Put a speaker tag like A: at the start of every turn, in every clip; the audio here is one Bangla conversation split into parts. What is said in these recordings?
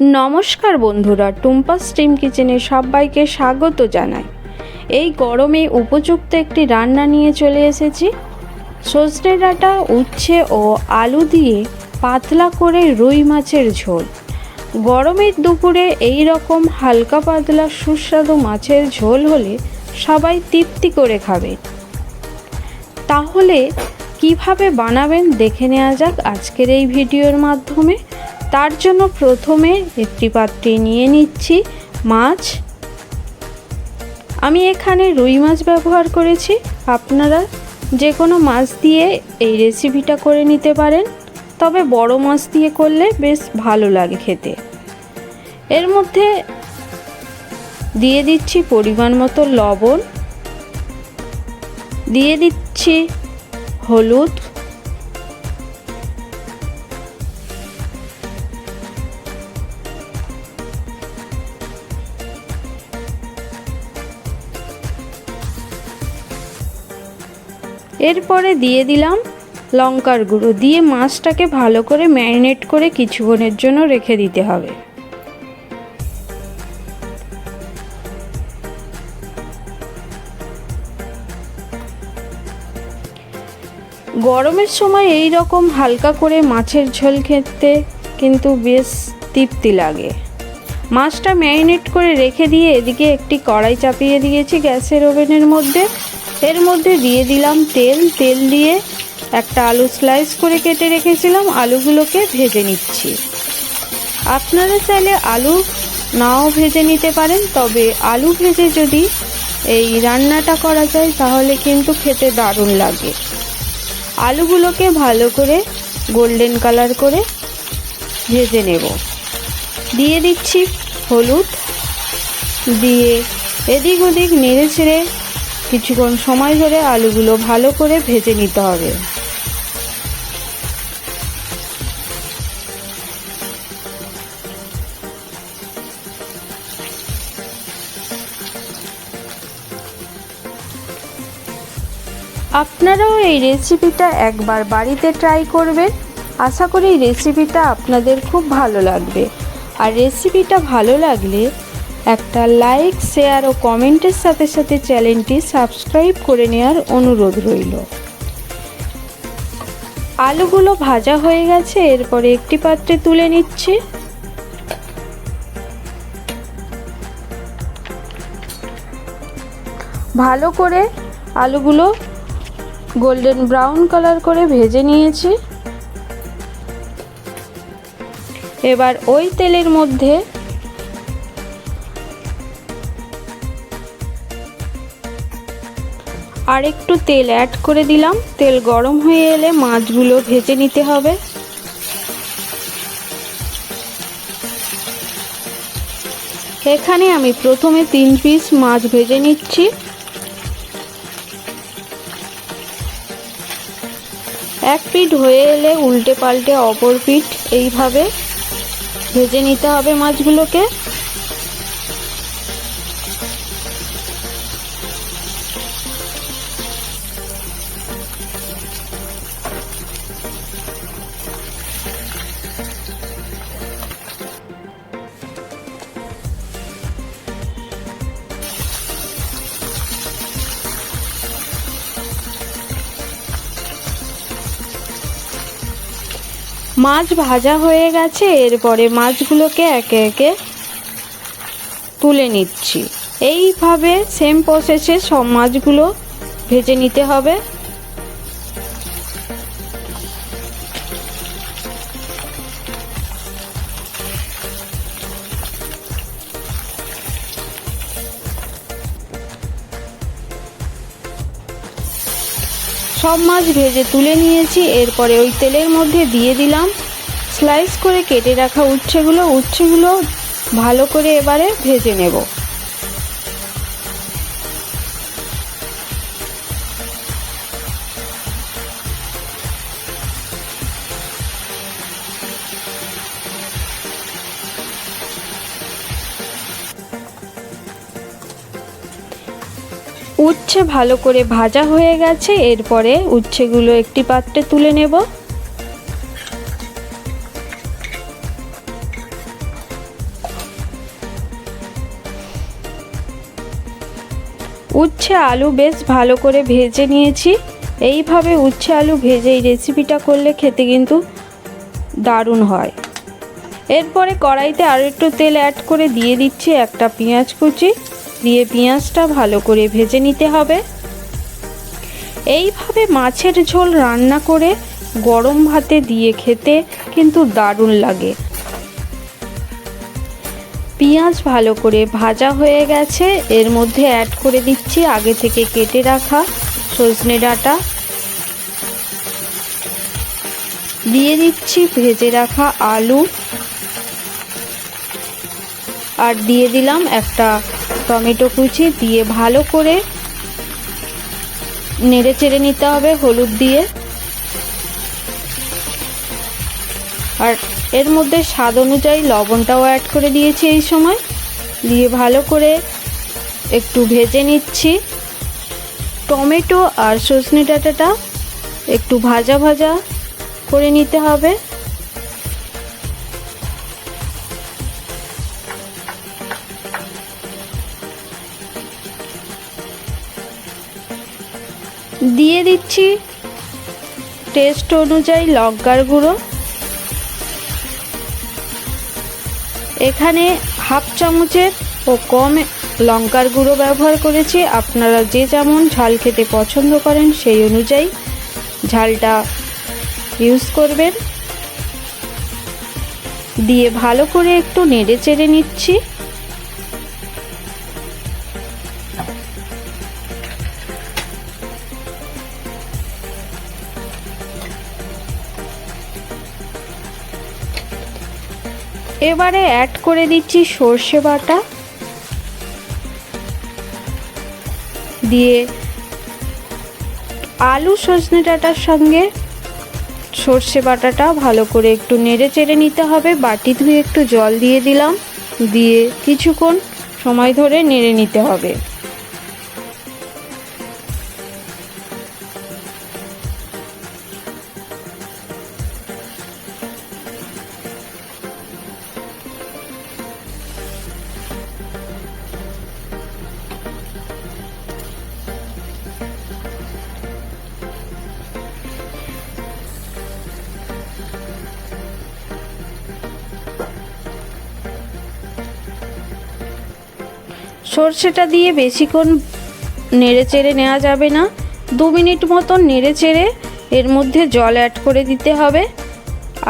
A: নমস্কার বন্ধুরা, টুম্পা স্টিম কিচেনে সবাইকে স্বাগত জানাই। এই গরমে উপযুক্ত একটি রান্না নিয়ে চলে এসেছি। সজনে ডাঁটা, উচ্ছে ও আলু দিয়ে পাতলা করে রুই মাছের ঝোল। গরমের দুপুরে এই রকম হালকা পাতলা সুস্বাদু মাছের ঝোল হলে সবাই তৃপ্তি করে খাবে। তাহলে কীভাবে বানাবেন দেখে নেওয়া যাক আজকের এই ভিডিওর মাধ্যমে। তার জন্য প্রথমে একটি পাত্রে নিয়ে নিচ্ছি মাছ। আমি এখানে রুই মাছ ব্যবহার করেছি। আপনারা যে কোনো মাছ দিয়ে এই রেসিপিটা করে নিতে পারেন। তবে বড় মাছ দিয়ে করলে বেশ ভালো লাগে খেতে। এর মধ্যে দিয়ে দিচ্ছি পরিমাণ মতো লবণ। দিয়ে দিচ্ছি হলুদ। এরপরে দিয়ে দিলাম লঙ্কার গুঁড়ো। দিয়ে মাছটাকে ভালো করে ম্যারিনেট করে কিছুক্ষণের জন্য রেখে দিতে হবে। গরমের সময় এই রকম হালকা করে মাছের ঝোল খেতে কিন্তু বেশ তৃপ্তি লাগে। মাছটা ম্যারিনেট করে রেখে দিয়ে এদিকে একটি কড়াই চাপিয়ে দিয়েছি গ্যাসের ওভেনের মধ্যে। এর মধ্যে দিয়ে দিলাম তেল। তেল দিয়ে একটা আলু স্লাইস করে কেটে রেখেছিলাম। আলুগুলোকে ভেজে নিচ্ছি। আপনারা চাইলে আলু নাও ভেজে নিতে পারেন, তবে আলু ভেজে যদি এই রান্নাটা করা যায়, তাহলে কিন্তু খেতে দারুণ লাগে। আলুগুলোকে ভালো করে গোল্ডেন কালার করে ভেজে নেব। দিয়ে দিচ্ছি হলুদ। দিয়ে এদিক ওদিক নেড়ে ছেড়ে কিছুক্ষণ সময় ধরে আলুগুলো ভালো করে ভেজে নিতে হবে। আপনারাও এই রেসিপিটা একবার বাড়িতে ট্রাই করবেন। আশা করি রেসিপিটা আপনাদের খুব ভালো লাগবে। আর রেসিপিটা ভালো লাগলে একটা লাইক শেয়ার ও কমেন্টের সাথে সাথে চ্যানেলটি সাবস্ক্রাইব করে নেওয়ার অনুরোধ রইল। আলুগুলো ভাজা হয়ে গেছে, এরপরে একটি পাত্রে তুলে নিচ্ছি। ভালো করে আলুগুলো গোল্ডেন ব্রাউন কালার করে ভেজে নিয়েছি। এবার ওই তেলের মধ্যে আর একটু তেল অ্যাড করে দিলাম। তেল গরম হয়ে এলে মাছগুলো ভেজে নিতে হবে। এখানে আমি প্রথমে তিন পিস মাছ ভেজে নিচ্ছি। এক পিঠ হয়ে এলে উল্টে পাল্টে অপর পিঠ এইভাবে ভেজে নিতে হবে মাছগুলোকে। মাছ ভাজা হয়ে গেছে, এরপরে মাছগুলোকে একে একে তুলে নিচ্ছি। এইভাবে সেম প্রসেসে সব মাছগুলো ভেজে নিতে হবে। সব মাছ ভেজে তুলে নিয়েছি। এরপরে ওই তেলের মধ্যে দিয়ে দিলাম। স্লাইস করে কেটে রাখা উচ্ছেগুলো উচ্ছেগুলো ভালো করে এবারে ভেজে নেব। উচ্ছে ভালো করে ভাজা হয়ে গেছে, এরপরে উচ্ছেগুলো একটি পাত্রে তুলে নেব। উচ্ছে আলু বেশ ভালো করে ভেজে নিয়েছি। এইভাবে উচ্ছে আলু ভেজে এই রেসিপিটা করলে খেতে কিন্তু দারুণ হয়। এরপরে কড়াইতে আরও একটু তেল অ্যাড করে দিয়ে দিচ্ছি একটা পেঁয়াজ কুচি। দিয়ে পেঁয়াজটা ভালো করে ভেজে নিতে হবে। এইভাবে মাছের ঝোল রান্না করে গরম ভাতে দিয়ে খেতে কিন্তু দারুণ লাগে। পেঁয়াজ ভালো করে ভাজা হয়ে গেছে। এর মধ্যে অ্যাড করে দিচ্ছি আগে থেকে কেটে রাখা সজনে ডাঁটা। দিয়ে দিচ্ছি ভেজে রাখা আলু। আর দিয়ে দিলাম একটা টমেটো কুচি দিয়ে ভালো করে নেড়ে চেড়ে নিতে হবে, হলুদ দিয়ে। আর এর মধ্যে স্বাদ অনুযায়ী লবণটাও অ্যাড করে দিয়েছি এই সময়। দিয়ে ভালো করে একটু ভেজে নিচ্ছি। টমেটো আর সজনে ডাঁটাটা একটু ভাজা ভাজা করে নিতে হবে। দিয়ে দিচ্ছি টেস্ট অনুযায়ী লঙ্কার গুঁড়ো। এখানে হাফ চামচের ও কম লঙ্কার গুঁড়ো ব্যবহার করেছি। আপনারা যে যেমন ঝাল খেতে পছন্দ করেন সেই অনুযায়ী ঝালটা ইউজ করবেন। দিয়ে ভালো করে একটু নেড়ে চেড়ে নিচ্ছি। এবারে অ্যাড করে দিচ্ছি সর্ষে বাটা। দিয়ে আলু সজনে ডাটার সঙ্গে সর্ষে বাটাটা ভালো করে একটু নেড়ে চেড়ে নিতে হবে। বাটি ধুয়ে একটু জল দিয়ে দিলাম। দিয়ে কিছুক্ষণ সময় ধরে নেড়ে নিতে হবে। সর্ষেটা দিয়ে বেশিক্ষণ নেড়ে চেড়ে নেওয়া যাবে না। দু মিনিট মতন নেড়ে চেড়ে এর মধ্যে জল অ্যাড করে দিতে হবে।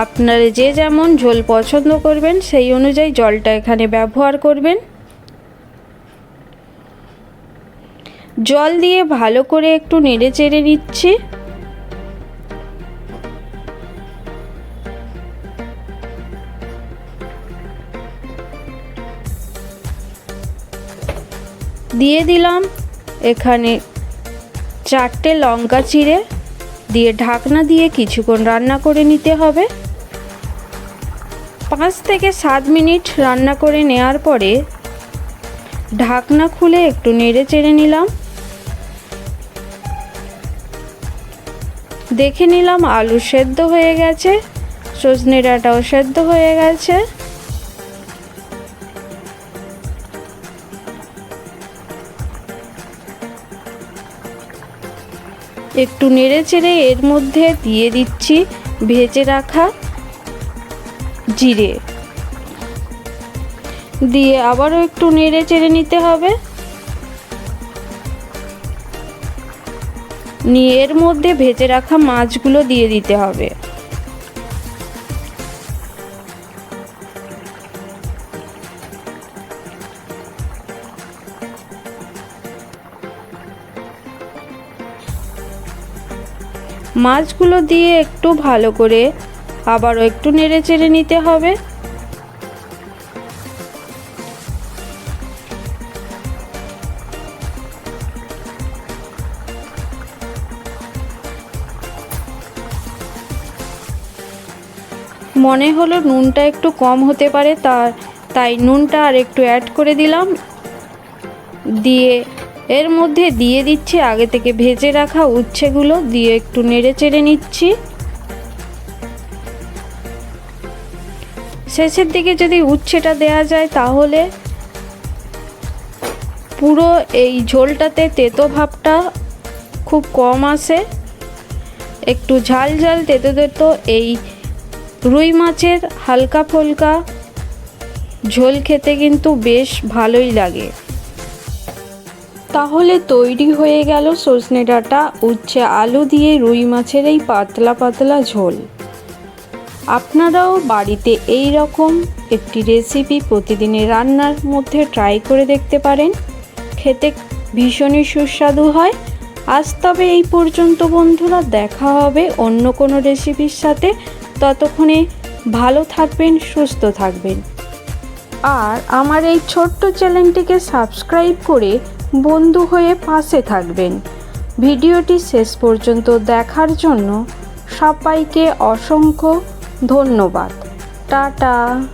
A: আপনারা যে যেমন ঝোল পছন্দ করবেন, সেই অনুযায়ী জলটা এখানে ব্যবহার করবেন। জল দিয়ে ভালো করে একটু নেড়ে চেড়ে নিচ্ছি। দিয়ে দিলাম। এখানে চারটে লঙ্কা চিড়ে দিয়ে ঢাকনা দিয়ে কিছুক্ষণ রান্না করে নিতে হবে। পাঁচ থেকে সাত মিনিট রান্না করে নেওয়ার পরে ঢাকনা খুলে একটু নেড়ে চেড়ে নিলাম। দেখে নিলাম আলু সেদ্ধ হয়ে গেছে, সজনে ডাঁটাও সেদ্ধ হয়ে গেছে। একটু নেড়ে চেড়ে এর মধ্যে দিয়ে দিচ্ছি ভেজে রাখা জিরে। দিয়ে আবারও একটু নেড়ে চেড়ে নিতে হবে। নিয়ে এর মধ্যে ভেজে রাখা মাছগুলো দিয়ে দিতে হবে। মাছগুলো দিয়ে একটু ভালো করে আবারও একটু নেড়ে চেড়ে নিতে হবে। মনে হলো নুনটা একটু কম হতে পারে, তার তাই নুনটা আর একটু অ্যাড করে দিলাম। দিয়ে এর মধ্যে দিয়ে দিচ্ছি আগে থেকে ভেজে রাখা উচ্ছেগুলো, দিয়ে একটু নেড়ে চেড়ে নিচ্ছি। শেষের দিকে যদি উচ্ছেটা দেয়া যায় তাহলে পুরো এই ঝোলটাতে তেতো ভাবটা খুব কম আসে। একটু ঝাল ঝাল তেতো তেতো এই রুই মাছের হালকা ফুলকা ঝোল খেতে কিন্তু বেশ ভালোই লাগে। তাহলে তৈরি হয়ে গেল সজনে ডাঁটা, উচ্ছে আলু দিয়ে রুই মাছের এই পাতলা পাতলা ঝোল। আপনারাও বাড়িতে এই রকম একটি রেসিপি প্রতিদিনের রান্নার মধ্যে ট্রাই করে দেখতে পারেন। খেতে ভীষণই সুস্বাদু হয়। আজ তবে এই পর্যন্ত বন্ধুরা, দেখা হবে অন্য কোনো রেসিপির সাথে। ততক্ষণে ভালো থাকবেন, সুস্থ থাকবেন। আর আমার এই ছোট্ট চ্যানেলটিকে সাবস্ক্রাইব করে বন্ধু হয়ে পাশে থাকবেন। ভিডিওটি শেষ পর্যন্ত দেখার জন্য সবাইকে অসংখ্য ধন্যবাদ। টাটা।